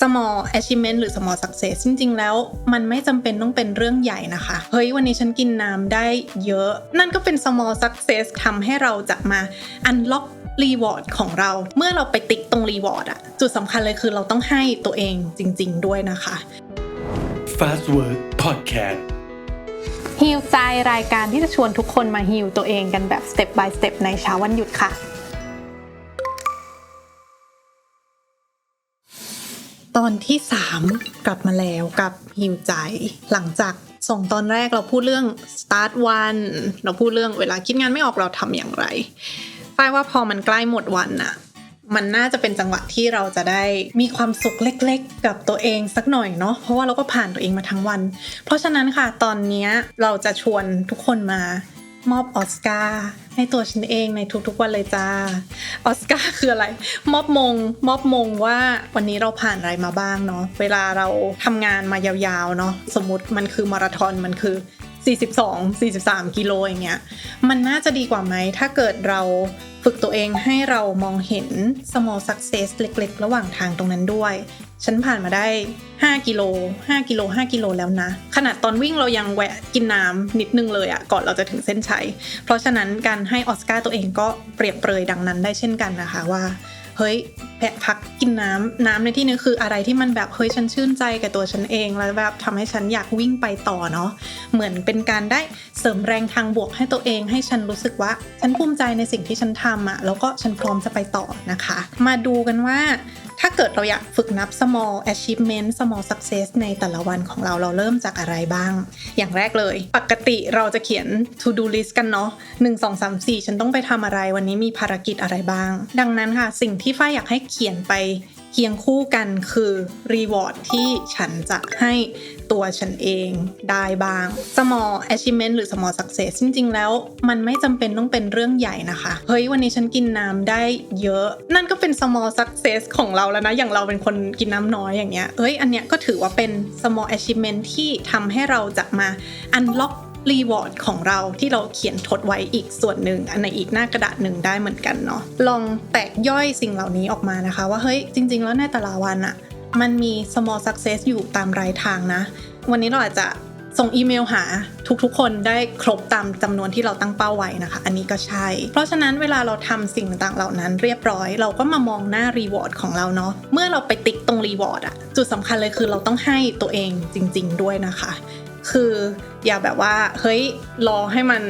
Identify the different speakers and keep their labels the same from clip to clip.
Speaker 1: small achievement หรือ small success จริง ๆ แล้ว มันไม่จำเป็นต้องเป็นเรื่องใหญ่นะคะ เฮ้ย วันนี้ฉันกินน้ำได้เยอะ นั่นก็เป็น small success ทำให้เราจะมา unlock รีวอร์ดของเรา เมื่อเราไปติ๊กตรงรีวอร์ดอะจุดสำคัญเลยคือเราต้องให้ตัวเองจริง ๆ ด้วยนะคะ
Speaker 2: Fast Work Podcast
Speaker 1: ฮิวใจรายการที่จะชวนทุกคนมาฮิวตัวเองกันแบบ step by step ในเช้าวันหยุดค่ะ ตอนที่ 3 กลับมาแล้วกับฮิวใจ หลังจากส่งตอนแรกเราพูดเรื่อง start one เราพูดเรื่องเวลาคิดงานไม่ออกเราทำอย่างไรฝ้ายว่าพอมันใกล้หมดวันน่ะ มันน่าจะเป็นจังหวะที่เราจะได้มีความสุขเล็ก ๆ กับตัวเองสักหน่อยเนาะ เพราะว่าเราก็ผ่านตัวเองมาทั้งวัน เพราะฉะนั้นค่ะตอนนี้เราจะชวนทุกคนมา มอบออสการ์ให้ตัวฉันเองในทุกๆวันเลยจ้าออสการ์คืออะไร มอบมง มอบมงว่าวันนี้เราผ่านอะไรมาบ้างเนาะเวลาเราทำงานมายาวๆเนาะสมมติมันคือมาราธอนมันคือ 42 43 กิโลอย่างเงี้ย มันน่าจะดีกว่าไหม ถ้าเกิดเราฝึกตัวเองให้เรามองเห็น small success เล็กๆ ระหว่างทางตรงนั้นด้วย ฉันผ่านมาได้ 5 กิโล 5 กิโล 5 กิโลแล้วนะ ขนาดตอนวิ่งเรายังแวะกินน้ำนิดนึงเลยอะก่อนเราจะถึงเส้นชัย เพราะฉะนั้นการให้ออสการ์ตัวเองก็เปรียบเปรยดังนั้นได้เช่นกันนะคะว่า เฮ้ยแพะพักกินน้ำน้ำในที่นี้คืออะไรที่มันแบบเฮ้ยฉันชื่นใจกับตัวฉันเอง แล้วแบบทำให้ฉันอยากวิ่งไปต่อเนาะเหมือนเป็นการได้เสริมแรงทางบวกให้ตัวเอง ให้ฉันรู้สึกว่า ฉันภูมิใจในสิ่งที่ฉันทำอะแล้วก็ฉันพร้อมจะไปต่อนะคะ มาดูกันว่า ถ้าเกิดเราอยากฝึกนับ small achievement small success ในแต่ละวันของเราเราเริ่มจากอะไรบ้าง อย่างแรกเลย ปกติเราจะเขียน to do list กันเนาะ1 2 3 4 ฉันต้องไปทำอะไร วันนี้มีภารกิจอะไรบ้าง ดังนั้นค่ะ สิ่งที่ฝ้ายอยากให้เขียนไป เคียงคู่กันคือ reward ที่ฉันจะให้ตัวฉันเองได้บ้าง small achievement หรือ small success จริง ๆ แล้วมันไม่จำเป็นต้องเป็นเรื่องใหญ่นะคะ เฮ้ย วันนี้ฉันกินน้ำได้เยอะ นั่นก็เป็น small success ของเราแล้วนะ อย่างเราเป็นคนกินน้ำน้อยอย่างเงี้ยเอ้ย อันเนี้ยก็ถือว่าเป็น small achievement ที่ทำให้เราจะมา unlock รีวอร์ดของเราที่เราเขียนทดไว้อีกส่วนหนึ่งอันในอีกหน้ากระดาษหนึ่งได้เหมือนกันเนาะลองแตกย่อยสิ่งเหล่านี้ออกมานะคะ ว่าเฮ้ยจริง ๆ แล้วในแต่ละวันอะมันมี small success อยู่ตามรายทางนะ วันนี้เราอาจจะส่งอีเมลหาทุกๆ คนได้ครบตามจำนวนที่เราตั้งเป้าไว้นะคะ อันนี้ก็ใช่ เพราะฉะนั้นเวลาเราทำสิ่งต่างๆเหล่านั้นเรียบร้อย เราก็มามองหน้ารีวอร์ดของเราเนาะเมื่อเราไปติ๊กตรงรีวอร์ดอะจุดสำคัญเลยคือเราต้องให้ตัวเองจริง ๆ ด้วยนะคะ คืออย่าแบบว่า เฮ้ย รอให้มัน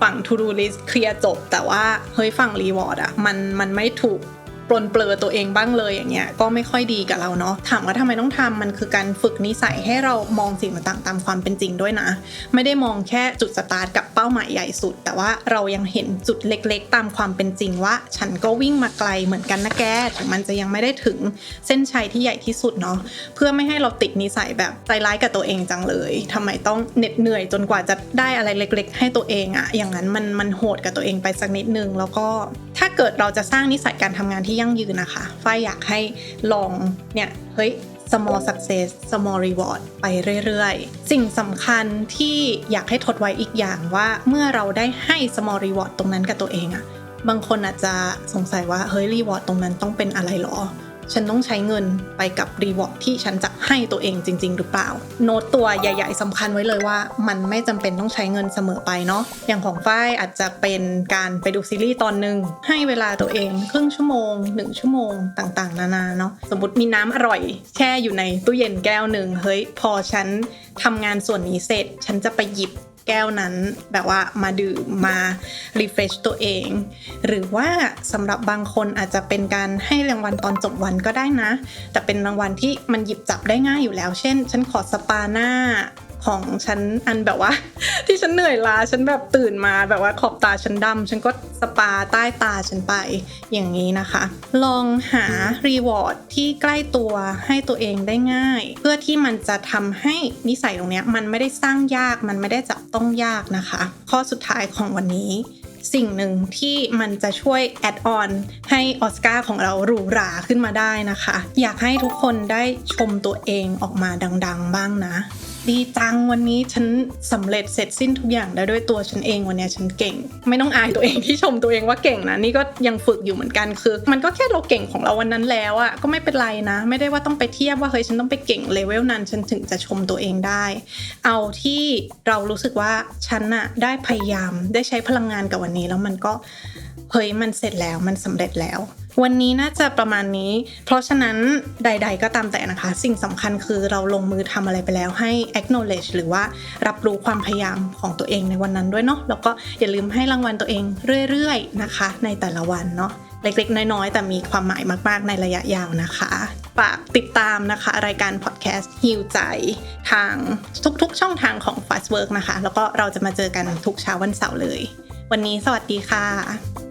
Speaker 1: ฝั่ง to do list เคลียร์จบ แต่ว่า เฮ้ยฝั่ง reward อะมันมันไม่ถูก ปลนเปลือตัวเองบ้างเลยอย่างเงี้ยก็ไม่ค่อยดีกับเราเนาะถามว่าทำไมต้องทำมันคือการฝึกนิสัยให้เรามองสิ่งต่างๆตามความเป็นจริงด้วยนะ ไม่ได้มองแค่จุดสตาร์ทกับเป้าหมายใหญ่สุด แต่ว่าเรายังเห็นจุดเล็กๆ ตามความเป็นจริงว่า ฉันก็วิ่งมาไกลเหมือนกันนะแกถึงมันจะยังไม่ได้ถึงเส้นชัยที่ใหญ่ที่สุดเนาะเพื่อไม่ให้เราติดนิสัยแบบใจร้ายกับตัวเองจังเลยทำไมต้องเหน็ดเหนื่อยจนกว่าจะได้อะไรเล็ก ๆ ให้ตัวเองอะอย่างนั้นมันมันโหดกับตัวเองไปสักนิดนึงแล้วก็ถ้าเกิดเราจะสร้างนิสัยการทำงานที่ยั่งยืนนะคะฝ้ายอยากให้ลองเนี่ยเฮ้ย small success small reward ไปเรื่อยๆ สิ่งสำคัญที่อยากให้ทดไว้อีกอย่างว่าเมื่อเราได้ให้ small reward ตรงนั้นกับตัวเองอะบางคนอาจจะสงสัยว่าเฮ้ย reward ตรงนั้นต้องเป็นอะไรหรอ ฉันต้องใช้เงินไปกับรีวอร์ดที่ฉันจะให้ตัวเองจริง ๆ หรือเปล่า โน้ตตัวใหญ่ ๆสำคัญไว้เลยว่า มันไม่จำเป็นต้องใช้เงินเสมอไปเนาะอย่างของฝ้ายอาจจะเป็นการไปดูซีรีส์ตอนหนึ่งให้เวลาตัวเองครึ่งชั่วโมง 1 ชั่วโมงต่างๆ นานาเนาะสมมติมีน้ำอร่อย แช่อยู่ในตู้เย็นแก้วหนึ่งเฮ้ยพอฉันทำงานส่วนนี้เสร็จ ฉันจะไปหยิบ แก้วนั้นแบบว่ามาดื่มมารีเฟรชตัวเอง หรือว่าสำหรับบางคนอาจจะเป็นการให้รางวัลตอนจบวันก็ได้นะ แต่เป็นรางวัลที่มันหยิบจับได้ง่ายอยู่แล้ว เช่น ฉันขอสปาหน้า ของฉันอันแบบว่า ที่ฉันเหนื่อยล้าฉันแบบตื่นมาแบบว่าขอบตาฉันดำฉันก็สปาใต้ตาฉันไปอย่างนี้นะคะ ลองหารีวอร์ดที่ใกล้ตัวให้ตัวเองได้ง่าย เพื่อที่มันจะทำให้นิสัยตรงนี้มันไม่ได้สร้างยากมันไม่ได้จับต้องยากนะคะ ข้อสุดท้ายของวันนี้สิ่งหนึ่งที่มันจะช่วยแอดออนให้ออสการ์ของเราหรูหราขึ้นมาได้นะคะ อยากให้ทุกคนได้ชมตัวเองออกมาดัง ๆ บ้างนะ ดีจังวันนี้ฉันสำเร็จเสร็จสิ้นทุกอย่างแล้วด้วยตัวฉันเองวันนี้ฉันเก่ง ไม่ต้องอายตัวเองที่ชมตัวเองว่าเก่งนะนี่ก็ยังฝึกอยู่เหมือนกันคือ มันก็แค่เราเก่งของเราวันนั้นแล้วอะก็ไม่เป็นไรนะ ไม่ได้ว่าต้องไปเทียบว่าเฮ้ยฉันต้องไปเก่งเลเวลนั้น ฉันถึงจะชมตัวเองได้ เอาที่เรารู้สึกว่าฉันอะได้พยายามได้ใช้พลังงานกับวันนี้แล้วมันก็เฮ้ยมันเสร็จแล้วมันสำเร็จแล้ว วันนี้น่าจะประมาณนี้ เพราะฉะนั้นใด ๆ ก็ตามแต่นะคะ สิ่งสำคัญคือเราลงมือทำอะไรไปแล้วให้ acknowledge หรือว่ารับรู้ความพยายามของตัวเองในวันนั้นด้วยเนาะ แล้วก็อย่าลืมให้รางวัลตัวเองเรื่อย ๆ นะคะ ในแต่ละวันเนาะ เล็ก ๆ น้อย ๆ แต่มีความหมายมาก ๆ ในระยะยาวนะคะฝากติดตามนะคะ รายการพอดแคสต์ฮิวใจ ทางทุกๆ ช่องทางของ Fast Work นะคะ แล้วก็เราจะมาเจอกันทุกเช้าวันเสาร์เลย วันนี้สวัสดีค่ะ